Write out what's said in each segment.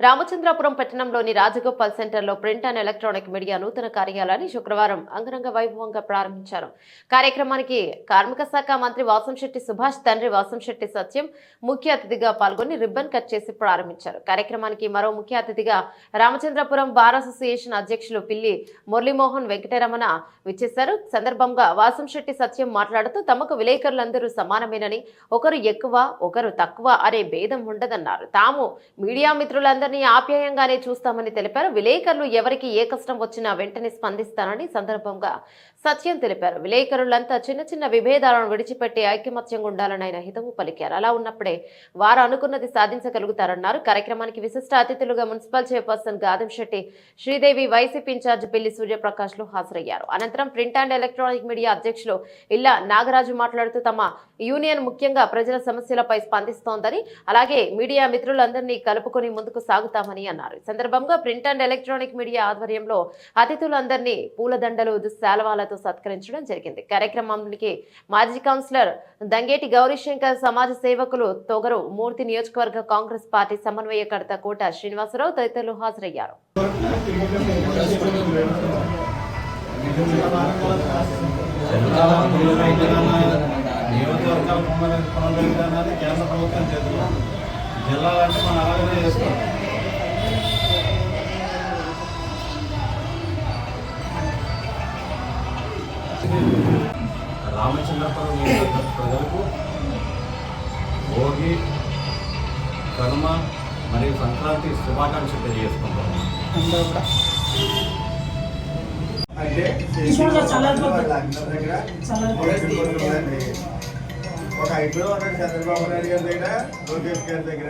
రామచంద్రాపురం పట్టణంలోని రాజగోపాల్ సెంటర్లో print and electronic media నూతన కార్యాలయాన్ని శుక్రవారం అంగరంగ వైభవంగా ప్రారంభించారు. కార్యక్రమానికి కార్మిక శాఖ మంత్రి వాసంశెట్టి సుభాష్ తండ్రి వాసంశెట్టి సత్యం ముఖ్య అతిథిగా పాల్గొని రిబ్బన్ కట్ చేసి ప్రారంభించారు. కార్యక్రమానికి మరో ముఖ్య అతిథిగా రామచంద్రపురం బార్ అసోసియేషన్ అధ్యక్షులు పిల్లి మురళీమోహన్ వెంకటరమణ విచ్చేశారు. సందర్భంగా వాసంశెట్టి సత్యం మాట్లాడుతూ తమకు విలేకరులందరూ సమానమేనని ఒకరు ఎక్కువ ఒకరు తక్కువ అనే భేదం ఉండదన్నారు. తాము మీడియా వారందరినీ ఆప్యాయంగానే చూస్తామని తెలిపారు. విలేకరులు ఎవరికి ఏ కష్టం వచ్చినా వెంటనే స్పందిస్తానని సందర్భంగా సత్యం తెలిపారు. విలేకరులంతా చిన్న చిన్న విభేదాలను విడిచిపెట్టి ఐకమత్యంగా ఉండాలని ఆయన హితవు పలికారు. అలా ఉన్నప్పుడే వారు అనుకున్నది సాధించగలుగుతారన్నారు. కార్యక్రమానికి విశిష్ట అతిథులుగా municipal chairperson Gadam Shetty Sridevi YCP incharge Pilli సూర్యప్రకాష్లు హాజరయ్యారు. అనంతరం ప్రింట్ అండ్ ఎలక్ట్రానిక్ మీడియా అధ్యక్షులు ఇల్లా నాగరాజు మాట్లాడుతూ తమ యూనియన్ ముఖ్యంగా ప్రజల సమస్యలపై స్పందిస్తోందని అలాగే మీడియా మిత్రులందరినీ కలుపుకొని ముందుకు సాగుతామని అన్నారు. ఈ సందర్భంగా ప్రింట్ అండ్ ఎలక్ట్రానిక్ మీడియా ఆధ్వర్యంలో అతిథులందరినీ పూలదండలు శాలవాలతో సత్కరించడం జరిగింది. కార్యక్రమానికి మాజీ కౌన్సిలర్ దంగేటి గౌరీశంకర్ సమాజ సేవకులు తొగరు మూర్తి నియోజకవర్గ కాంగ్రెస్ పార్టీ సమన్వయకర్త కోట శ్రీనివాసరావు తదితరులు హాజరయ్యారు. కేంద్ర ప్రభుత్వం జిల్లాలంటే మనం అలాగనే చేస్తాం రామచంద్రపురం నియోజకవర్గ ప్రజలకు భోగి కనుమ మరియు సంక్రాంతి శుభాకాంక్షలు తెలియజేసుకుంటాం అంటే ఒక ఇప్పుడు. ఒక చంద్రబాబు నాయుడు గారి దగ్గర లోకేష్ గారి దగ్గర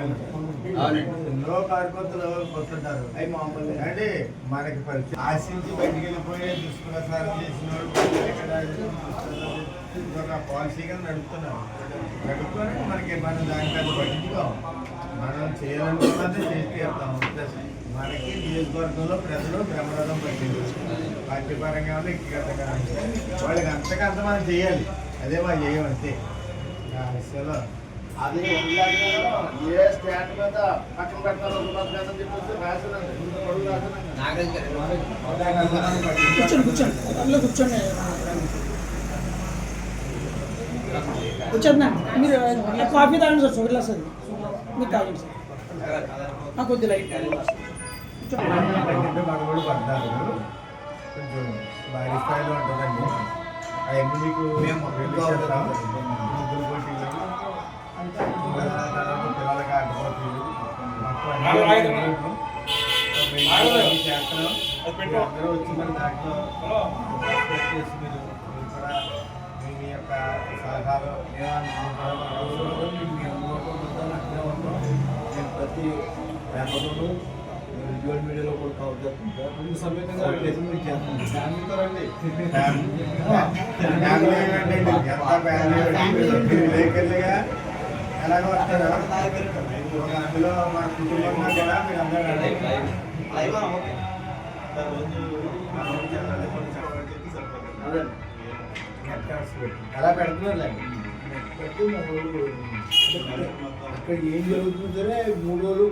ఎన్నో కార్యకర్తలు వస్తుంటారు అవి మామూలు అంటే మనకి పరిచయం. ఆశించి బయటికి వెళ్ళిపోయి దుష్ప్రసారం చేసిన వాళ్ళు పాలసీగా నడుపుతున్నారు నడుపుకొని మనకి మనం దానికి అది పట్టించుకోం మనం చేయాలనుకున్నది చేసి తీరుతాం మనకి నియోజకవర్గంలో ప్రజలు బ్రహ్మరథం పట్టింది. పార్టీ పరంగా ఉంది వ్యక్తిగతంగా ఉంది. వాళ్ళకి అంతకంత మనం చేయాలి. అదే మనం చేయం అంతే. ఆ విషయంలో అది ఏ స్టాండ్ మీద పక్కన ఉన్నది లేదని చెప్పేసి రాసినండి పట్టించుకోవాలి. కూర్చోండి. కూర్చోండి. కూర్చోండి మీరు కాఫీ తాగండి సార్ షుగర్ లెస్ అది. మీరు తాగండి సార్. నాకు కొద్ది లైట్ కొంచెం భారీ స్థాయిలో ఉంటుందండి అవన్నీ మీకు పిల్లలకి చేస్తున్నాం. మీరు అందరూ వచ్చి దాంట్లో మీరు మీరు కూడా సలహాలు ఏమన్నా నేను ప్రతి పేపర్లోనూ విజువల్ మీడియాలో కూడా కవర్ చేస్తుంటాను సమేతంగా ఫ్యామిలీతో రండి ఫ్యామిలీ ఈవెంట్ అండి. ఎంత ఫ్యామిలీ ఈవెంట్. మీరు విలేకరులుగా ఎలాగో వస్తారో ఒక అందులో మన కుటుంబంగా కూడా మీరు అందరూ రండి. నెట్ కార్డ్స్ పెట్టి. అలా పెడుతున్నారు అక్కడ ఏం జరుగుతుందో సరే మూడు రోజులు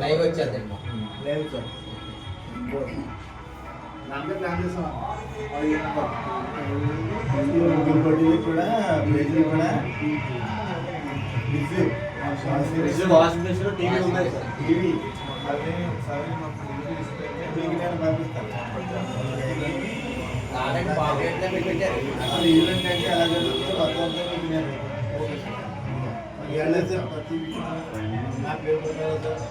లైవ్ వచ్చేద్దండి లేదు సార్ దాంట్లో ప్లాన్ చేసాం ముగ్గురు పోటీలు కూడా పేజీలు కూడా బిజీ. వాషింగ్ మెషిన్ టీవీ ఉన్నాయి సార్ టీవీ. అదే ఒకసారి మాకు లింక్ ఇస్తే మీకు నేను పంపిస్తాను. కాదండి పాపులేట్గా పెట్టారు అసలు ఈవెంట్ అంటే ఎలా జరుగుతుందో మొత్తం అంతా మీకు నేను వెళ్ళలేదు సార్ ప్రతి వీక్ నా పేరు పెట్టారు సార్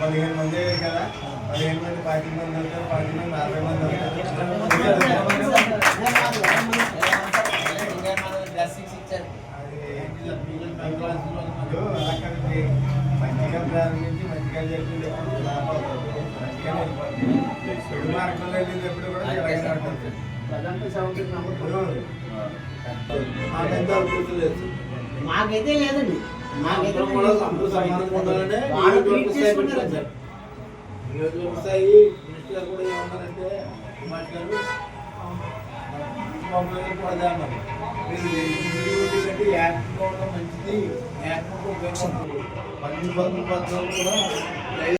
పదిహేను మంది కదా పదిహేను మంది పార్టీ మంది వస్తారు పార్టీ మంది నలభై మంది మంచిగా ప్రారంభించి మంచిగా చెప్పింది చెడు మార్గంలో వెళ్ళింది ఎప్పుడు కూడా ఇప్పుడు మాకెంత లేదండి మాకైతే వాళ్ళు నియోజకవర్గ ట్రీట్ కూడా ఏమన్నారంటే కుమార్ గారు బాబు గారు యాక్టివ్గా ఉండడం మంచిది యాక్టివ్గా ఉపయోగపడుతుంది. పన్నెండు పదకొండు పద్నాలుగు కూడా